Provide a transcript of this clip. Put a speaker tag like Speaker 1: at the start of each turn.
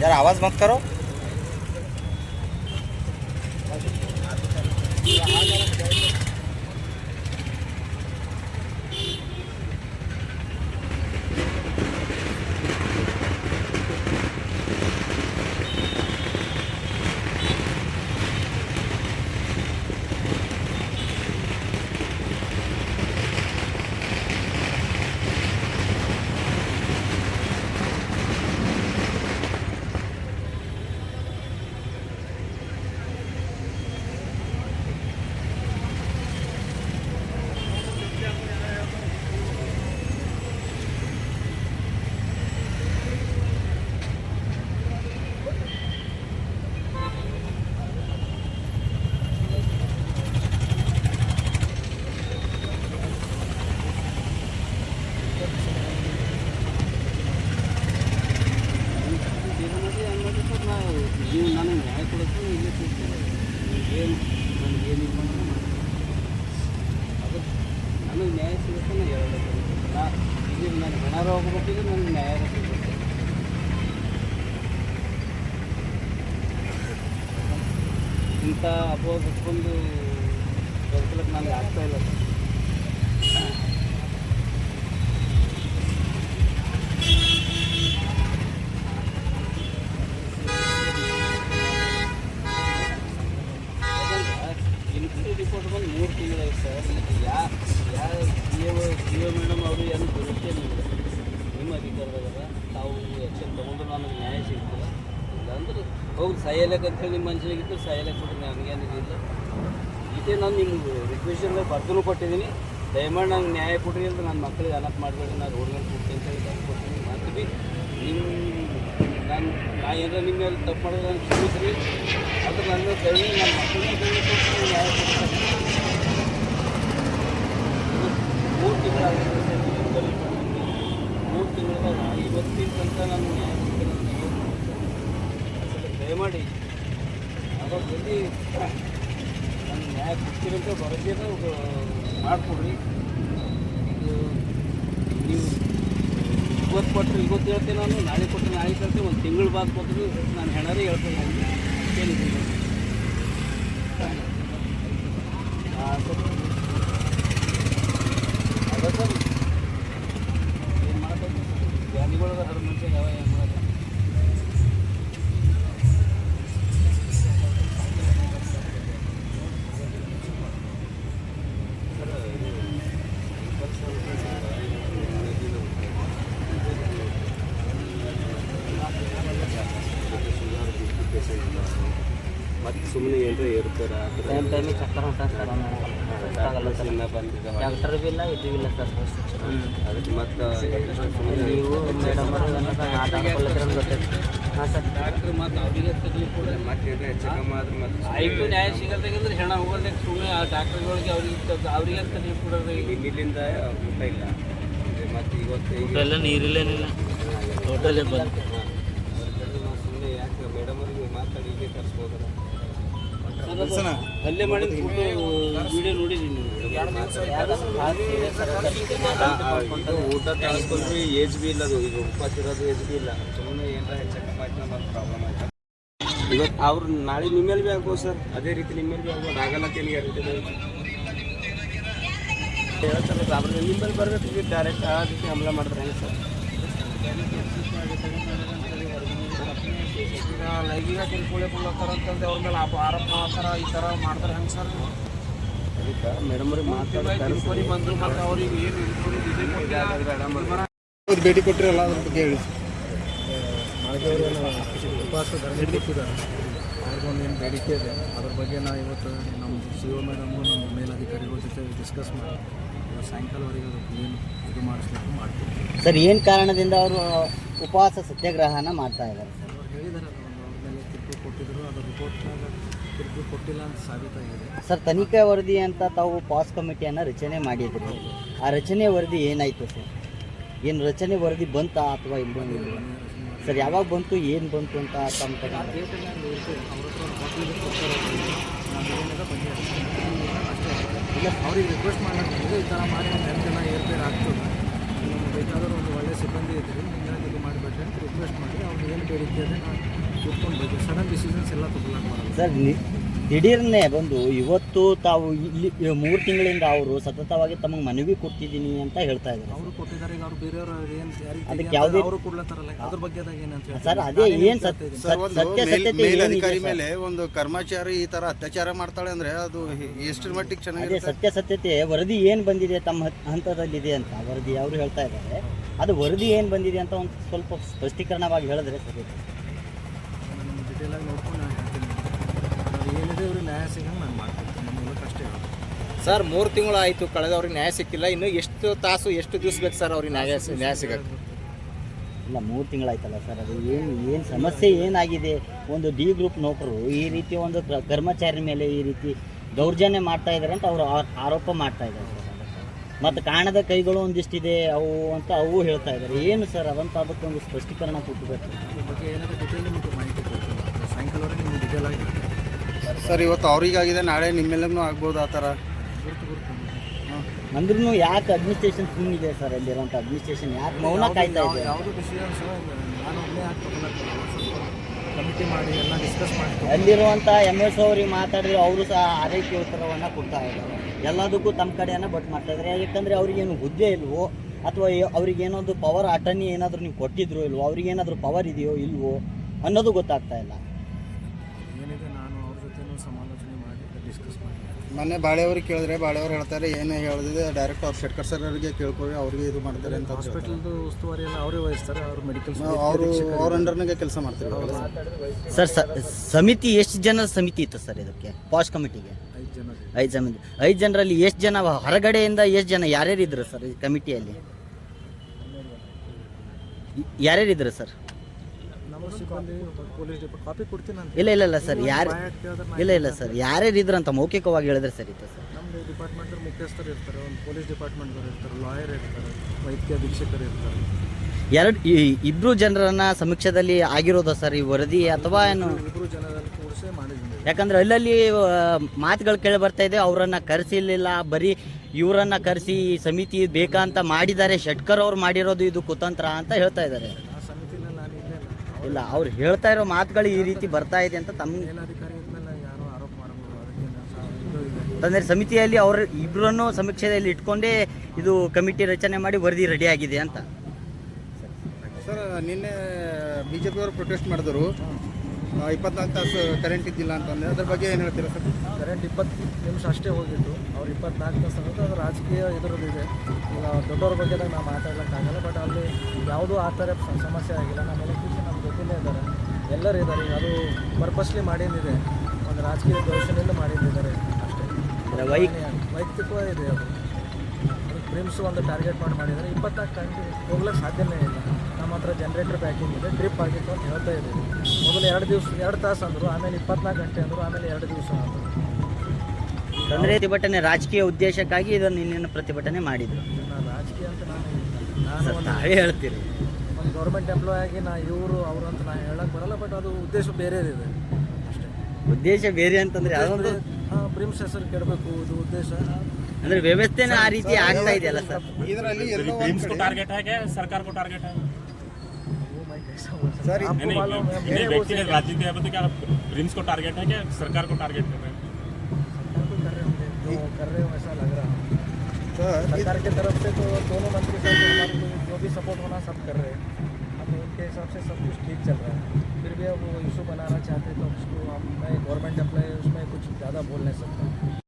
Speaker 1: यार आवाज़ मत करो।
Speaker 2: 小孩在那 ನೀವು ನನಗೆ ನ್ಯಾಯ ಕೊಡೋದು ಇಲ್ಲಿ ಕೂತ್ಕೊಳ್ಳಿ ಏನು? ನನಗೆ ಏನು ಇದು ಅದು ನನಗೆ ನ್ಯಾಯ ಸಿಗುತ್ತೆ ನಾನು ಹೇಳಬೇಕು ನಾ ಇದು ನಾನು ಹಣ ಹೋಗ್ಬೇಕಿದ್ರೆ ನನಗೆ ನ್ಯಾಯ ಸಿಗಬೇಕು ಇಂಥ ಅಪವಾದ ಹಚ್ಕೊಂಡು ಬದುಕಲಿಕ್ಕೆ ನನಗೆ ಆಗ್ತಾ ಇಲ್ಲ. ಬಂದು ಮೂರು ತಿಂಗಳಾಯ್ತು sir. Yeah yeah Jio Jio madam ಅವರು ಏನು ಬರುತ್ತೆ ನಿಮ್ಮ ಅಧಿಕಾರದಾಗ ತಾವು ಎಕ್ಷನ್ ತೊಗೊಂಡು ನನಗೆ ನ್ಯಾಯ ಸಿಗ್ತಿಲ್ಲ ಇಲ್ಲಾಂದ್ರೆ ಹೋಗಿ ಸಾಯಲಕ್ಕೆ ಅಂತೇಳಿ ನಿಮ್ಮ ಮನುಷ್ಯನಿಗಿತ್ತು ಸಾಯಲಕ್ಕೆ ಕೊಟ್ಟು ನನಗೇನಿಲ್ಲ ಇದೇ ನಾನು ನಿಮ್ಗೆ ರಿಕ್ವೆಷನ್ ಬರ್ದೂ ಕೊಟ್ಟಿದ್ದೀನಿ. ದಯಮಾಡಿ ನಂಗೆ ನ್ಯಾಯ ಕೊಡ್ರಿ ಅಂತ ನನ್ನ ಮಕ್ಕಳಿಗೆ ಅನಾಥ ಮಾಡಬೇಡಿ, ನಾನು ರೋಡ್ ಮೇಲೆ ಕೊಡ್ತೀನಿ ಅಂತ ಹೇಳಿ ಕೊಡ್ತೀನಿ. ಮತ್ತು ಭೀ ನಿಮ್ಮ ನಾನು ನಾ ಏನಾರ ನಿಮ್ಮ ಮೇಲೆ ತಪ್ಪು ಮಾಡಿದ್ರೆ ನಾನು ಕ್ಷಮಿಸ್ರಿ. ಅದು ನನ್ನ ದಯವಿ ನನ್ನ ದಯವಿಟ್ಟು ನ್ಯಾಯ ಮೂರು ನೀವು ಮೂರು ತಿಂಗಳದಾಗ ಇವತ್ತಿನ ತನಕ ನಾನು ದಯಮಾಡಿ ಅದ್ರ ಜೊತೆ ನನ್ನ ನ್ಯಾಯ ಕೊಡ್ತೀರಂತ ಭರವಸೆನ ಮಾಡಿಕೊಡ್ರಿ. ಇದು ನೀವು ಇವತ್ತು ಕೊಟ್ಟರೆ, ಇವತ್ತು ಹೇಳ್ತೇನೆ ನಾನು, ನಾಳೆ ಕೊಟ್ಟರೆ, ನಾಳೆ ಕೇಳ್ತೀನಿ ಒಂದು ತಿಂಗಳು ಬಾದ್ ಕೊಟ್ಟರು, ನಾನು ಹೆಣರೇ ಹೇಳ್ತೇನೆ ಕೇಳಿದ್ದೀನಿ ಅದ ಸರ್. ಏನು ಮಾಡ್ತೀನಿ ಜ್ಞಾನಿಗಳು ಹರ ಮನುಷ್ಯ ಯಾವ
Speaker 1: ಟೈಮ್ ಟೈಮಿಗೆ ಚಕ್ಕರ್ ಹೊಂಟಾಗ ಸರ್ ಆಗಲ್ಲ ಸರ್ ಡಾಕ್ಟರ್ ಬಿ ಇಲ್ಲ ಇದು ಇಲ್ಲ ಸರ್
Speaker 3: ಅದಕ್ಕೆ ಮತ್ತೆ
Speaker 1: ನೀವು ಮೇಡಮ್ ಆಟ ಆಡ್ಕೊಳ್ಳೋದ್ರ ಗೊತ್ತೈತೆ ಹಾಂ ಸರ್.
Speaker 2: ಡಾಕ್ಟ್ರ್ ಮತ್ತು ಅವರಿಗೆ
Speaker 3: ಮತ್ತೆ ಆದ್ರೆ
Speaker 2: ಆಯ್ತು ನ್ಯಾಯ ಸಿಗಲ್ದಾಗಂದ್ರೆ ಹೆಣ ಹೋಗೋದಕ್ಕೆ ಸುಮ್ಮನೆ ಆ ಡಾಕ್ಟ್ರ್ಗಳಿಗೆ ಅವ್ರಿಗೆ ಅವರಿಗೆ ನೀವು ಕೊಡೋದು
Speaker 3: ಇಲ್ಲಿಂದ ಊಟ ಇಲ್ಲ. ಮತ್ತು ಇವತ್ತು
Speaker 1: ಟೋಟಲ್ ಬಂದು
Speaker 3: ಸುಮ್ಮನೆ ಯಾಕೆ ಮೇಡಮ್ ಅವ್ರಿಗೆ ಮಾತಾಡಿ ಇಲ್ಲೇ ತರಿಸ್ಬೋದಲ್ಲ
Speaker 2: ಅಲ್ಲೇ ಮಾಡಿದ ಫೋಟೋ, ವಿಡಿಯೋ ನೋಡಿದ್ದೀನಿ
Speaker 3: ಊಟ ತರಿಸ್ಕೊಂಡ್ರಿ ಏಜ್ ಬಿ ಇಲ್ಲ ಅದು. ಈಗ ಉಪವಾಸ ಇರೋದು ಏಜ್ ಬಿ ಇಲ್ಲ. ಸುಮ್ಮನೆ ಏನಾರ ಹೆಚ್ಚಕ್ಕೆ ಆಯ್ತು ಮತ್ತೆ ಪ್ರಾಬ್ಲಮ್ ಆಯ್ತು. ಇವತ್ತು ಅವ್ರು ನಾಳೆ ನಿಮ್ಮ ಆಗ್ಬೋದು ಸರ್. ಅದೇ ರೀತಿ ನಿಮ್ಮ ಮೇಲೆ ಭೀ ಆಗ್ಬೋದು. ಆಗಲ್ಲ ಅಂತ ಏನು ಗ್ಯಾರಂಟಿ ಹೇಳ್ತಾರೆ ಅವ್ರ ನಿಮ್ಮ ಮೇಲೆ ಬರ್ಬೇಕು. ಡೈರೆಕ್ಟ್ ಆ ರೀತಿ ಹಮ್ಲ ಮಾಡಿದ್ರೆ ಹೆಂಗೆ ಸರ್?
Speaker 2: ಲೈಂಗಿಕ ಕಿರುಕುಳ ಕೊಡ್ಲತ್ತಾರ ಅಂತಂದು ಅವ್ರ ಮೇಲೆ ಆರೋಪ ಮಾಡ್ತಾರ ಈ ಥರ ಮಾಡ್ತಾರೆ ಹೆಂಗೆ ಸರ್
Speaker 3: ಅದಕ್ಕೆ ಮೇಡಮ್ ಅವ್ರಿಗೆ ಮಾತಾಡ್ತಾರೆ
Speaker 2: ಬರೀ ಬಂದರು ಮತ್ತು ಅವ್ರಿಗೆ ಏನು ಇನ್ಕ್ವೈರಿ
Speaker 4: ಭೇಟಿ ಕೊಟ್ಟಿರಲ್ಲ ಅದ್ರ ಬಗ್ಗೆ ಹೇಳಿ ಉಪವಾಸ ಧರಣಿ ಕೊಟ್ಟಿದ್ದಾರೆ ಅವ್ರಿಗೊಂದು ಏನು ಬೇಡಿಕೆ ಇದೆ ಅದ್ರ ಬಗ್ಗೆ ನಾವು ಇವತ್ತು ನಮ್ಮ ಸಿ ಒ ಮೇಡಮು ನಮ್ಮ ಮೇಲಧಿಕಾರಿಗಳ ಜೊತೆ ಡಿಸ್ಕಸ್ ಮಾಡಿ ಸಾಯಂಕಾಲವರೆಗೆ ಅದಕ್ಕೆ ಏನು ಇದು ಮಾಡಿಸ್ಬೇಕು ಮಾಡ್ತೀವಿ
Speaker 1: ಸರ್ ಏನು ಕಾರಣದಿಂದ ಅವರು ಉಪವಾಸ ಸತ್ಯಾಗ್ರಹನ ಮಾಡ್ತಾ ಇದ್ದಾರೆ?
Speaker 4: ಒಂದು ತೀರ್ಪು ಕೊಟ್ಟಿಲ್ಲ ಅಂತ ಸಾಬೀತಾಗಿದೆ
Speaker 1: ಸರ್, ತನಿಖಾ ವರದಿ ಅಂತ ತಾವು ಪಾಸ್ ಕಮಿಟಿಯನ್ನು ರಚನೆ ಮಾಡಿದ್ರು. ಆ ರಚನೆ ವರದಿ ಏನಾಯಿತು ಸರ್? ಏನು ರಚನೆ ವರದಿ ಬಂತಾ ಅಥವಾ ಇಲ್ಲ? ಸರ್, ಯಾವಾಗ ಬಂತು, ಏನು ಬಂತು ಅಂತ ತಮ್ಮ
Speaker 4: ಅಷ್ಟೇ ಇಲ್ಲ ಅವ್ರಿಗೆ ರಿಕ್ವೆಸ್ಟ್ ಮಾಡೋದು ಈ ಥರ ಮಾಡಿ ಒಂದು ಹೆಲ್ತ್ ಜನ ಏರ್ಪೇರ್ ಆಗ್ತದೆ ನಮ್ಗೆ ಬೇಕಾದ್ರೆ ಒಂದು ಒಳ್ಳೆ ಸಿಬ್ಬಂದಿ ಇದ್ದೀರಿ ಹಿಂಗಾಗಿ ಇದು ಮಾಡಿಬಿಟ್ರಿ ಅಂತ ರಿಕ್ವೆಸ್ಟ್ ಮಾಡಿ ಅವ್ರಿಗೆ ಏನು ಬೇಡಿಕೆ ಇದೆ ನಾನು ಕೂತ್ಕೊಂಡು ಬೇಕು ಸಡನ್ ಡಿಸಿಷನ್ಸ್ ಎಲ್ಲ ತೊಗೊಳಕ್ಕೆ ಬರಲ್ಲ
Speaker 1: ಸರ್ ನಿ- ದಿಢೀರ್ನೆ ಬಂದು ಇವತ್ತು ತಾವು ಇಲ್ಲಿ ಮೂರು ತಿಂಗಳಿಂದ ಅವರು ಸತತವಾಗಿ ತಮಗೆ ಮನವಿ ಕೊಡ್ತಿದ್ದೀನಿ ಅಂತ ಹೇಳ್ತಾ ಇದ್ದಾರೆ.
Speaker 4: ಅವರು ಕೊಟ್ಟಿದ್ದಾರೆ ಈಗ ಅವ್ರು ಬೇರೆಯವ್ರು ಏನು
Speaker 1: ಅದಕ್ಕೆ
Speaker 4: ಯಾರಿಗೆ
Speaker 1: ಯಾವುದೇ-
Speaker 4: ಅವರು ಕೊಡ್ಲತ್ತಾರಲ್ಲ ಅದ್ರ ಬಗ್ಗೆದಾಗ ಏನಂತ ಹೇಳ್ತೀರಿ?
Speaker 1: ಸರ್ ಅದೇ ಏನು
Speaker 4: ಕೇಳ್ತಾ
Speaker 5: ಸರ್ ಒಂದು
Speaker 1: ಸತ್ಯ
Speaker 5: ಮೇಲ್-
Speaker 1: ಸತ್ಯತೆ ಏನಿದೆ
Speaker 5: ಮೇಲಧಿಕಾರಿ
Speaker 1: ಸರ್?
Speaker 5: ಮೇಲೆ ಒಂದು ಕರ್ಮಚಾರಿ ಈ ತರ ಅತ್ಯಾಚಾರ ಮಾಡ್ತಾಳೆ ಅಂದ್ರೆ ಅದು ಎಷ್ಟರ ಮಟ್ಟಿಗೆ
Speaker 1: ಅದೇ
Speaker 5: ಸತ್ಯ
Speaker 1: ಸತ್ಯತೆ ವರದಿ ಏನು ಬಂದಿದೆ ತಮ್ಮ ಹತ್- ಹಂತದಲ್ಲಿದೆ ಅಂತ ವರದಿ ಅವರು ಹೇಳ್ತಾ ಇದ್ದಾರೆ. ಅದು ವರದಿ ಏನು ಬಂದಿದೆ ಅಂತ ಒಂದು ಸ್ವಲ್ಪ ಸ್ಪಷ್ಟೀಕರಣವಾಗಿ ಹೇಳಿದ್ರೆ ಸರಿ
Speaker 4: ಡಿಟೇಲಾಗಿ ನೋಡ್ಕೊಂಡು ನಾನು ಹೇಳ್ತೀನಿ. ಅದು ಏನಿದೆ ಇವ್ರಿಗೆ ನ್ಯಾಯ ಸಿಗಂಗೆ ನಾನು ಮಾಡ್ಕೊಡ್ತೀನಿ ನನ್ನ ಮೂಲಕ ಅಷ್ಟೇ ಹೇಳೋದು.
Speaker 6: ಸರ್ ಮೂರು ತಿಂಗಳು ಆಯಿತು ಕಳೆದ ಅವ್ರಿಗೆ ನ್ಯಾಯ ಸಿಕ್ಕಿಲ್ಲ. ಇನ್ನು ಎಷ್ಟು ತಾಸು ಎಷ್ಟು ದಿವಸ ಬೇಕು ಸರ್ ಅವ್ರಿಗೆ ನ್ಯಾಯ ನ್ಯಾಯ ಸಿಗಕ್ಕೆ?
Speaker 1: ಇಲ್ಲ ಮೂರು ತಿಂಗಳಾಯ್ತಲ್ಲ ಸರ್. ಅದು ಏನು ಏನು ಸಮಸ್ಯೆ ಏನಾಗಿದೆ? ಒಂದು ಡಿ ಗ್ರೂಪ್ ನೌಕರು ಈ ರೀತಿ ಒಂದು ಕ- ಕರ್ಮಚಾರಿ ಮೇಲೆ ಈ ರೀತಿ ದೌರ್ಜನ್ಯ ಮಾಡ್ತಾ ಇದ್ದಾರೆ ಅಂತ ಅವರು ಆರೋಪ ಮಾಡ್ತಾ ಇದ್ದಾರೆ ಸರ್. ಮತ್ತು ಕಾಣದ ಕೈಗಳು ಒಂದಿಷ್ಟಿದೆ ಅವು ಅಂತ ಅವು ಹೇಳ್ತಾ ಇದ್ದಾರೆ. ಏನು ಸರ್? ಅದಂತ ಅದಕ್ಕೊಂದು ಸ್ಪಷ್ಟೀಕರಣ ಕೊಟ್ಟಬೇಕು
Speaker 4: ಇದ್ರ ಬಗ್ಗೆ ಏನಾದರೂ ಡಿಟೇಲ್ ನಿಮಗೆ ಮಾಹಿತಿ ಕೊಡ್ತೀನಿ ಸಾಯಂಕಾಲವರೆಗೆ ನಿಮಗೆ ಡಿಟೇಲ್ ಆಗಿ
Speaker 5: ಸರ್ ಇವತ್ತು ಅವ್ರಿಗಾಗಿದೆ ನಾಳೆ ನಿಮ್ಮೆಲ್ಲೂ ಆಗ್ಬೋದು ಆ ಥರ.
Speaker 1: ಅಂದ್ರೂ ಯಾಕೆ ಅಡ್ಮಿನಿಸ್ಟ್ರೇಷನ್ ಸುಮ್ಮನಿದೆ ಸರ್ ಅಲ್ಲಿರುವಂಥ ಅಡ್ಮಿನಿಸ್ಟ್ರೇಷನ್ ಯಾಕೆ ಮೌನ ಕಾಯ್ತಾ ಇದೆ
Speaker 4: ಯಾವುದು ಡಿಸಿಷನ್ಸ್ ನಾನು ಒಬ್ಬನೇ ಹಾಕಿ ಕಮಿಟಿ ಮಾಡಿ ಎಲ್ಲ ಡಿಸ್ಕಸ್ ಮಾಡಿ
Speaker 1: ಅಲ್ಲಿರುವಂಥ ಎಂ ಎಸ್ ಅವ್ರಿಗೆ ಮಾತಾಡಿದ್ರೆ ಅವರು ಸಹ ಆರೈಕೆ ಉತ್ತರವನ್ನು ಕೊಡ್ತಾ ಇದ್ದಾರೆ. ಎಲ್ಲದಕ್ಕೂ ತಮ್ಮ ಕಡೆಯನ್ನು ಬಟ್ ಮಾಡ್ತಾ ಇದ್ದಾರೆ. ಯಾಕಂದರೆ ಅವ್ರಿಗೇನು ಹುದ್ದೆ ಇಲ್ವೋ ಅಥವಾ ಅವ್ರಿಗೆ ಏನಾದರೂ ಪವರ್ ಅಟರ್ನಿ ಏನಾದರೂ ನೀವು ಕೊಟ್ಟಿದ್ರು ಇಲ್ವೋ ಅವ್ರಿಗೇನಾದರೂ ಪವರ್ ಇದೆಯೋ ಇಲ್ವೋ ಅನ್ನೋದು ಗೊತ್ತಾಗ್ತಾ ಇಲ್ಲ.
Speaker 5: ಮೊನ್ನೆ ಬಾಳೆಯವ್ರಿಗೆ ಕೇಳಿದ್ರೆ ಬಾಳೆಯವ್ರು ಹೇಳ್ತಾರೆ ಏನೇ ಹೇಳಿದ್ರೆ ಡೈರೆಕ್ಟ್ ಅವ್ರು ಶೆಟ್ಕರ್ ಸರ್ ಅವರಿಗೆ ಕೇಳ್ಕೊಳ್ಳಿ ಅವ್ರಿಗೆ ಇದು ಮಾಡ್ತಾರೆ ಅಂತ
Speaker 4: ಹಾಸ್ಪಿಟಲ್ದು ಉಸ್ತುವಾರಿ ಎಲ್ಲ ಅವರೇ ವಹಿಸ್ತಾರೆ ಅವ್ರು ಮೆಡಿಕಲ್
Speaker 5: ಅವರು ಅವ್ರ ಅಂಡರ್ನಾಗೆ ಕೆಲಸ ಮಾಡ್ತಾರೆ
Speaker 1: ಸರ್ ಸ ಸಮಿತಿ ಎಷ್ಟು ಜನ ಸಮಿತಿ ಇತ್ತು ಸರ್ ಇದಕ್ಕೆ? ಪಾಸ್ಟ್ ಕಮಿಟಿಗೆ
Speaker 4: ಐದು ಜನ
Speaker 1: ಐದು ಜನ ಐದು ಜನರಲ್ಲಿ ಎಷ್ಟು ಜನ ಹೊರಗಡೆಯಿಂದ ಎಷ್ಟು ಜನ ಯಾರ್ಯಾರು ಇದ್ರು ಸರ್ ಈ ಕಮಿಟಿಯಲ್ಲಿ ಯಾರ್ಯಾರು ಇದ್ರು ಸರ್
Speaker 4: ನಮ್ಮ ಸಿಬ್ಬಂದಿ ಪೊಲೀಸ್ ಡಿಪಾರ್ಟ್ ಕಾಪಿ ಕೊಡ್ತೀನಿ ಅಂತ.
Speaker 1: ಇಲ್ಲ ಇಲ್ಲ ಇಲ್ಲ ಸರ್ ಯಾರು ಇಲ್ಲ ಇಲ್ಲ ಸರ್ ಯಾರ್ಯಾರು ಇದ್ರ ಅಂತ ಮೌಖಿಕವಾಗಿ ಹೇಳಿದ್ರೆ ಸರಿ ಇತ್ತು ಸರ್.
Speaker 4: ನಮ್ಮದು ಡಿಪಾರ್ಟ್ಮೆಂಟ್ ಮುಖ್ಯಸ್ಥರು ಇರ್ತಾರೆ ಒಂದು ಪೊಲೀಸ್ ಡಿಪಾರ್ಟ್ಮೆಂಟ್ ಇರ್ತಾರೆ ಲಾಯರ್ ಇರ್ತಾರೆ ವೈದ್ಯಕೀಯ ಅಧೀಕ್ಷಕರು ಇರ್ತಾರೆ.
Speaker 1: ಎರಡು ಇಬ್ಬರು ಜನರನ್ನ ಸಮೀಕ್ಷೆದಲ್ಲಿ ಆಗಿರೋದ ಸರ್ ಈ ವರದಿ ಅಥವಾ ಏನು?
Speaker 4: ಇಬ್ಬರು ಜನರಲ್ಲಿ ಕೂಡಿಸೇ ಮಾಡಿದ್ದೀನಿ.
Speaker 1: ಯಾಕಂದ್ರೆ ಅಲ್ಲಲ್ಲಿ ಮಾತುಗಳು ಕೇಳಿ ಬರ್ತಾ ಇದೆ ಅವರನ್ನ ಕರೆಸಿರ್ಲಿಲ್ಲ ಬರೀ ಇವರನ್ನ ಕರೆಸಿ ಸಮಿತಿ ಬೇಕಾ ಅಂತ ಮಾಡಿದ್ದಾರೆ ಶೆಟ್ಕರ್ ಅವ್ರು ಮಾಡಿರೋದು ಇದು ಕುತಂತ್ರ ಅಂತ ಹೇಳ್ತಾ ಇದ್ದಾರೆ.
Speaker 4: ಇಲ್ಲೇ
Speaker 1: ಅವ್ರು ಹೇಳ್ತಾ ಇರೋ ಮಾತುಗಳು ಈ ರೀತಿ ಬರ್ತಾ ಇದೆ ಅಂತ ತಮ್ಮ ತಂದರೆ ಸಮಿತಿಯಲ್ಲಿ ಅವರು ಇಬ್ಬರನ್ನು ಸಮೀಕ್ಷೆಯಲ್ಲಿ ಇಟ್ಕೊಂಡೇ ಇದು ಕಮಿಟಿ ರಚನೆ ಮಾಡಿ ವರದಿ ರೆಡಿ ಆಗಿದೆ ಅಂತ.
Speaker 5: ಸರ್ ನಿನ್ನೆ ಬಿ ಜೆ ಪಿಯವರು ಪ್ರೊಟೆಸ್ಟ್ ಮಾಡಿದ್ರು. ಇಪ್ಪತ್ನಾಲ್ಕು ತಾಸು ಕರೆಂಟ್ ಇದ್ದಿಲ್ಲ ಅಂತಂದರೆ ಅದ್ರ ಬಗ್ಗೆ ಏನು ಹೇಳ್ತೀರಾ ಸರ್?
Speaker 4: ಕರೆಂಟ್ ಇಪ್ಪತ್ತು ನಿಮಿಷ ಅಷ್ಟೇ ಹೋಗಿತ್ತು. ಅವ್ರು ಇಪ್ಪತ್ನಾಲ್ಕು ತಾಸು ಅನ್ನೋದು ಅದು ರಾಜಕೀಯ ಇದರದ್ದಿದೆ ಈಗ ದೊಡ್ಡವ್ರ ಬಗ್ಗೆ ನಾವು ಮಾತಾಡೋಕ್ಕಾಗಲ್ಲ ಬಟ್ ಅಲ್ಲಿ ಯಾವುದೂ ಆ ಥರ ಸಮಸ್ಯೆ ಆಗಿಲ್ಲ. ನಮ್ಮ ಎಲೆಕ್ಟ್ರಿಷಿಯನ್ ನಮ್ಮ ಜೊತೆಲೇ ಇದ್ದಾರೆ. ಎಲ್ಲರೂ ಇದ್ದಾರೆ. ಅದು ಪರ್ಪಸ್ಲಿ ಮಾಡಿದ್ದಿದೆ. ಒಂದು ರಾಜಕೀಯ ದೋಷದಿಂದ ಮಾಡಿದ್ದಿದ್ದಾರೆ. ಅಷ್ಟೇ.
Speaker 1: ವೈ
Speaker 4: ವೈಯಕ್ತಿಕವಾಗಿ ಇದೆ ಅದು. ಪ್ರಿಮ್ಸ್ ಒಂದು ಟಾರ್ಗೆಟ್ ಮಾಡಿ ಮಾಡಿದ್ದಾರೆ. ಇಪ್ಪತ್ನಾಲ್ಕು ಗಂಟೆ ಹೋಗ್ಲಿಕ್ಕೆ ಸಾಧ್ಯನೇ ಇಲ್ಲ. ನಮ್ಮ ಹತ್ರ ಜನ್ರೇಟರ್ ಪ್ಯಾಕಿಂಗ್ ಇದೆ. ಟ್ರಿಪ್ ಆಗಿತ್ತು ಅಂತ ಹೇಳ್ತಾ ಇದ್ದೀವಿ. ಮೊದಲು ಎರಡು ದಿವಸ ಎರಡು ತಾಸು ಅಂದರು. ಆಮೇಲೆ ಇಪ್ಪತ್ನಾಲ್ಕು ಗಂಟೆ ಅಂದರು. ಆಮೇಲೆ ಎರಡು ದಿವಸ ಅಂದರು
Speaker 1: ಅಂದ್ರೆ ಪ್ರತಿಭಟನೆ ರಾಜಕೀಯ ಉದ್ದೇಶಕ್ಕಾಗಿ ಇದನ್ನು ಇನ್ನೇನು ಪ್ರತಿಭಟನೆ ಮಾಡಿದ್ರು.
Speaker 4: ನಾನು ರಾಜಕೀಯ ಅಂತ ನಾನು ನಾನು
Speaker 1: ಹೇಳ್ತೀರಿ
Speaker 4: ಒಂದು ಗೌರ್ಮೆಂಟ್ ಎಂಪ್ಲಾಯ್ ಆಗಿ ನಾ ಇವರು ಅವರು ಅಂತ ನಾನು ಹೇಳಕ್ಕೆ ಬರಲ್ಲ ಬಟ್ ಅದು ಉದ್ದೇಶ ಬೇರೆದಿದೆ ಅಷ್ಟೇ
Speaker 1: ಉದ್ದೇಶ ಬೇರೆ ಅಂತಂದ್ರೆ ಯಾವ್ದೊಂದು
Speaker 4: ಹಾಂ ಪ್ರಿಮ್ಸ್ ಹೆಸರು ಕೆಡಬೇಕು ಇದು ಉದ್ದೇಶ
Speaker 1: ಅಂದ್ರೆ ವ್ಯವಸ್ಥೆನ ಆ ರೀತಿ ಆಗ್ತಾ ಇದೆಯಲ್ಲ ಸರ್
Speaker 5: ಇದರಲ್ಲಿ ಎಲ್ಲೋ ಒಂದ್ ಕಡೆ
Speaker 7: टारगेट है क्या सरकार को टारगेट है
Speaker 4: वो मैं कैसा बोल सकता
Speaker 5: सर,
Speaker 4: हूँ? आपको
Speaker 7: नहीं
Speaker 4: मालूम है
Speaker 7: नहीं
Speaker 4: मेरे वो
Speaker 7: व्यक्तिगत राजनीति है तो क्या प्रिंस को टारगेट है क्या सरकार को टारगेट कर रहे हैं
Speaker 4: सरकार को कर रहे होंगे जो कर रहे हो ऐसा लग रहा है
Speaker 5: ಸರ್
Speaker 4: सरकार की तरफ से तो दोनों मंत्री साहब को हमारे को भी सपोर्ट होना सब कर रहे हैं। अब उनके हिसाब से सब कुछ ठीक चल रहा है। फिर भी अब वो इशू बनाना चाहते तो उसको हम मैं गवर्नमेंट अप्लाई उसमें कुछ ज़्यादा बोल नहीं सकता।